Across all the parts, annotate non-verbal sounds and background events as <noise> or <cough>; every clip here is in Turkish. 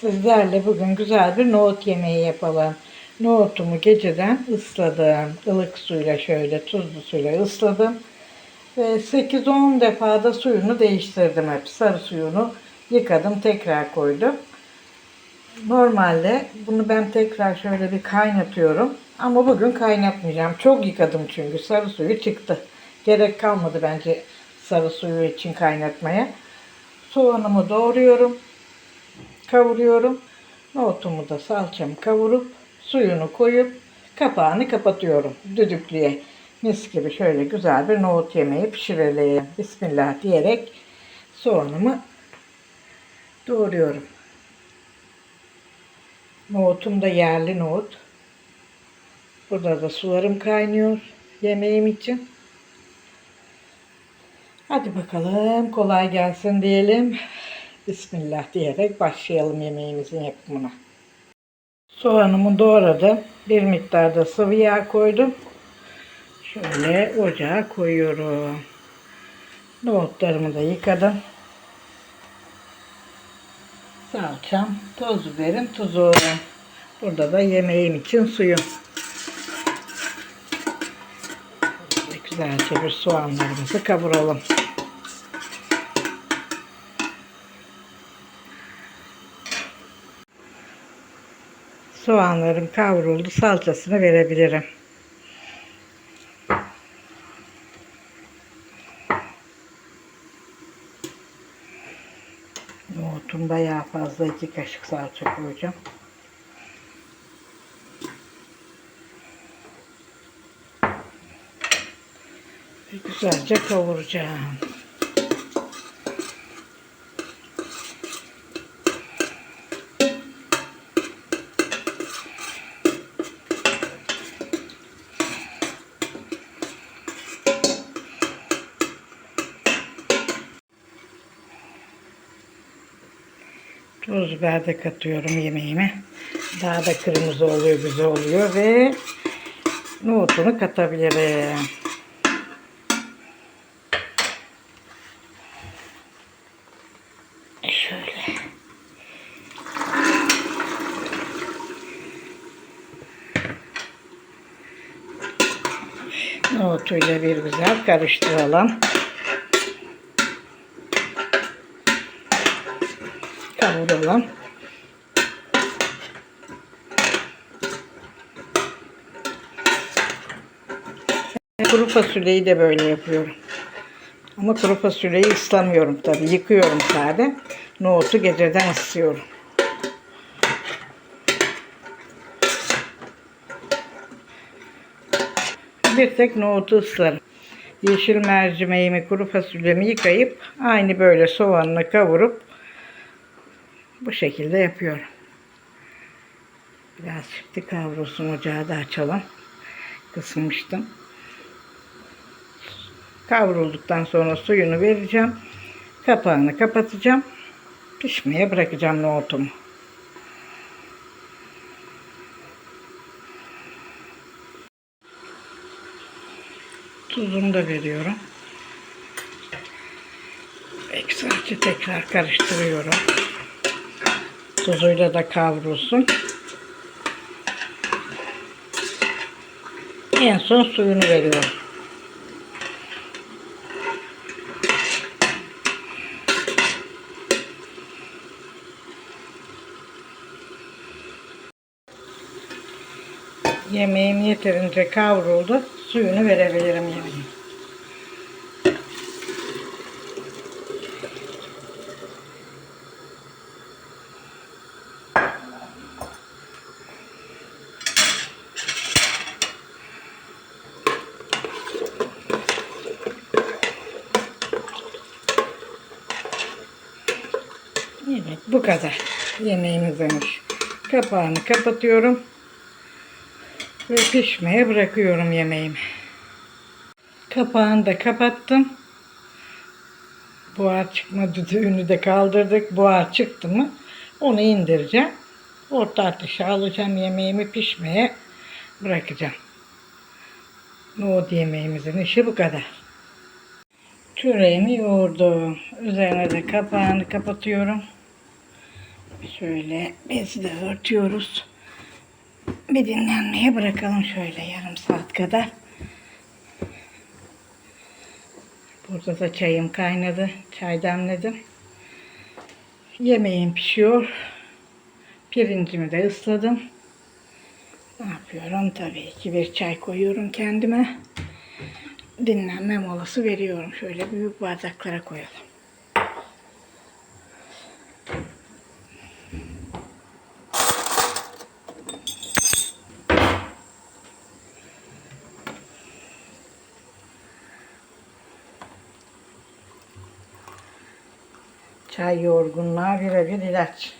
Sizlerle bugün güzel bir nohut yemeği yapalım. Nohutumu geceden ısladım. ılık suyla şöyle tuzlu suyla ısladım. Ve 8-10 defa da suyunu değiştirdim hep. Sarı suyunu yıkadım tekrar koydum. Normalde bunu ben tekrar şöyle bir kaynatıyorum. Ama bugün kaynatmayacağım. Çok yıkadım çünkü sarı suyu çıktı. Gerek kalmadı bence sarı suyu için kaynatmaya. Soğanımı doğruyorum kavuruyorum. Nohutumu da salçamı kavurup suyunu koyup kapağını kapatıyorum düdüklüye. Mis gibi şöyle güzel bir nohut yemeği pişirelim. Bismillah diyerek soğanımı doğruyorum. Nohutum da yerli nohut. Burada da sularım kaynıyor yemeğim için. Hadi bakalım kolay gelsin diyelim. Bismillah diyerek başlayalım yemeğimizin yapımına. Soğanımı doğradım. Bir miktar da sıvı yağ koydum. Şöyle ocağa koyuyorum. Nohutlarımı da yıkadım. Salçam, toz biberim, tuzu. Burada da yemeğim için suyum. Güzelce bir soğanlarımızı kavuralım. Soğanlarım kavruldu. Salçasını verebilirim. Nohutum bayağı fazla. iki kaşık salça koyacağım. Güzelce kavuracağım. Tuz de katıyorum yemeğime. Daha da kırmızı oluyor, güzel oluyor ve nohutunu katabilirim. Şöyle. Nohutuyla bir güzel karıştıralım. Kavuralım. Kuru fasulyeyi de böyle yapıyorum. Ama kuru fasulyeyi ıslamıyorum tabii. Yıkıyorum sade. Nohutu geceden ısıyorum. Bir tek nohutu ıslarım. Yeşil mercimeğimi, kuru fasulyemi yıkayıp aynı böyle soğanını kavurup bu şekilde yapıyorum. Biraz şimdi kavrulsun ocağı da açalım. Kısmıştım. Kavrulduktan sonra suyunu vereceğim. Kapağını kapatacağım. Pişmeye bırakacağım nohutumu. Tuzunu da veriyorum. Ekserce tekrar karıştırıyorum. Tuzuyla da kavrulsun. En son suyunu veriyorum. Yemeğim yeterince kavruldu. Suyunu verebilirim yemeğin. Evet bu kadar. Yemeğimiz olmuş. Kapağını kapatıyorum. Ve pişmeye bırakıyorum yemeğimi. Kapağını da kapattım. Buhar çıkma düdüğünü de kaldırdık. Buhar çıktı mı onu indireceğim. Orta ateşe alacağım yemeğimi pişmeye bırakacağım. Nohut yemeğimizin işi bu kadar. Çöreğimi yoğurdum. Üzerine de kapağını kapatıyorum. Şöyle bezi de örtüyoruz. Bir dinlenmeye bırakalım şöyle yarım saat kadar. Burada da çayım kaynadı. Çay demledim. Yemeğim pişiyor. Pirincimi de ısladım. Ne yapıyorum? Tabii ki bir çay koyuyorum kendime. Dinlenme molası veriyorum. Şöyle büyük bardaklara koyalım. Çay yorgunluğa birebir ilaç.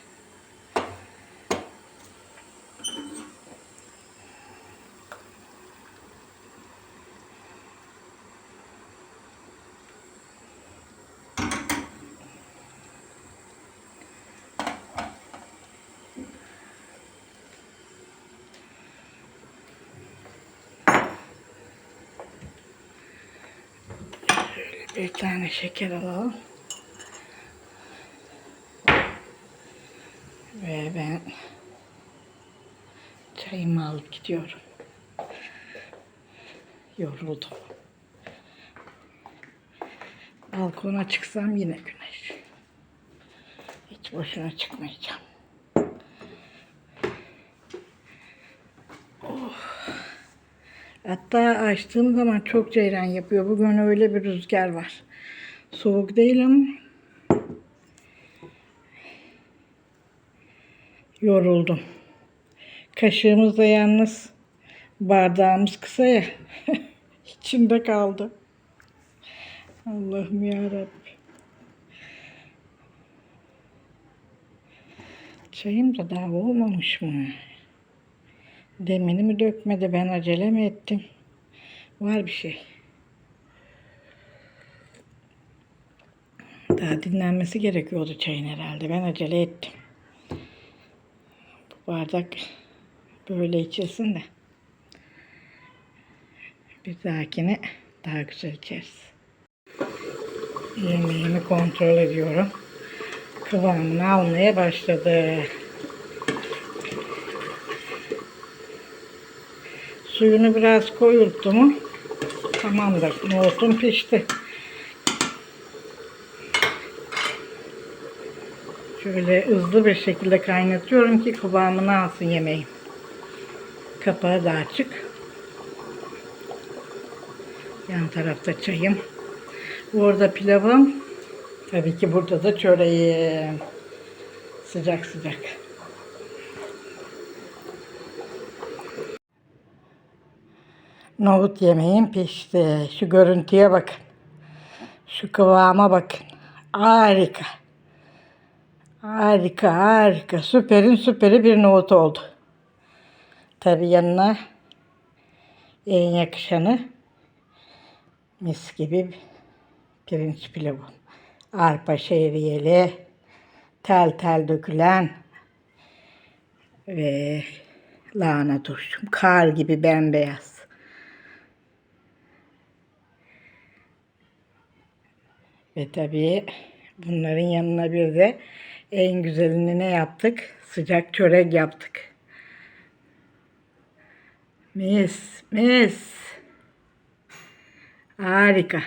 Bir tane şeker alalım. Ve ben çayımı alıp gidiyorum. Yoruldum. Balkona çıksam yine güneş. Hiç boşuna çıkmayacağım. Oh. Hatta açtığım zaman çok ceyran yapıyor. Bugün öyle bir rüzgar var. Soğuk değil ama yoruldum. Kaşığımız da yalnız bardağımız kısa ya. <laughs> İçinde kaldı. Allah'ım yarabbim. Çayım da daha olmamış mı? Demini mi dökmedi ben acele mi ettim? Var bir şey. Daha dinlenmesi gerekiyordu çayın herhalde. Ben acele ettim. Bardak böyle içilsin de. Bir dahakine daha güzel içeriz. Yemeğimi kontrol ediyorum. Kıvamını almaya başladı. Suyunu biraz koyulttu mu tamamdır. Nohutum pişti. Şöyle hızlı bir şekilde kaynatıyorum ki kıvamını alsın yemeğim. Kapağı da açık. Yan tarafta çayım. Burada pilavım. Tabii ki burada da çöreğim. Sıcak sıcak. Nohut yemeğim pişti. Şu görüntüye bakın. Şu kıvama bakın. Harika. Harika, harika. Süperin süperi bir nohut oldu. Tabii yanına en yakışanı mis gibi pirinç pilavı. Arpa şehriyeli, tel tel dökülen ve lahana turşum. Kar gibi bembeyaz. Ve tabii bunların yanına bir de en güzelini ne yaptık? Sıcak çörek yaptık. Mis, mis. Harika.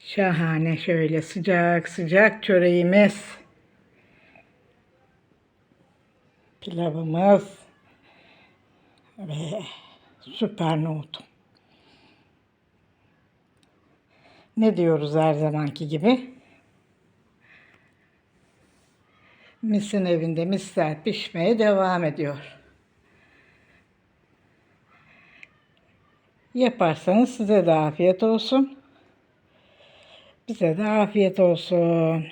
Şahane şöyle sıcak sıcak çöreğimiz. Pilavımız. Ve süper nohutum. Ne diyoruz her zamanki gibi? Misin evinde misler pişmeye devam ediyor. Yaparsanız size de afiyet olsun. Bize de afiyet olsun.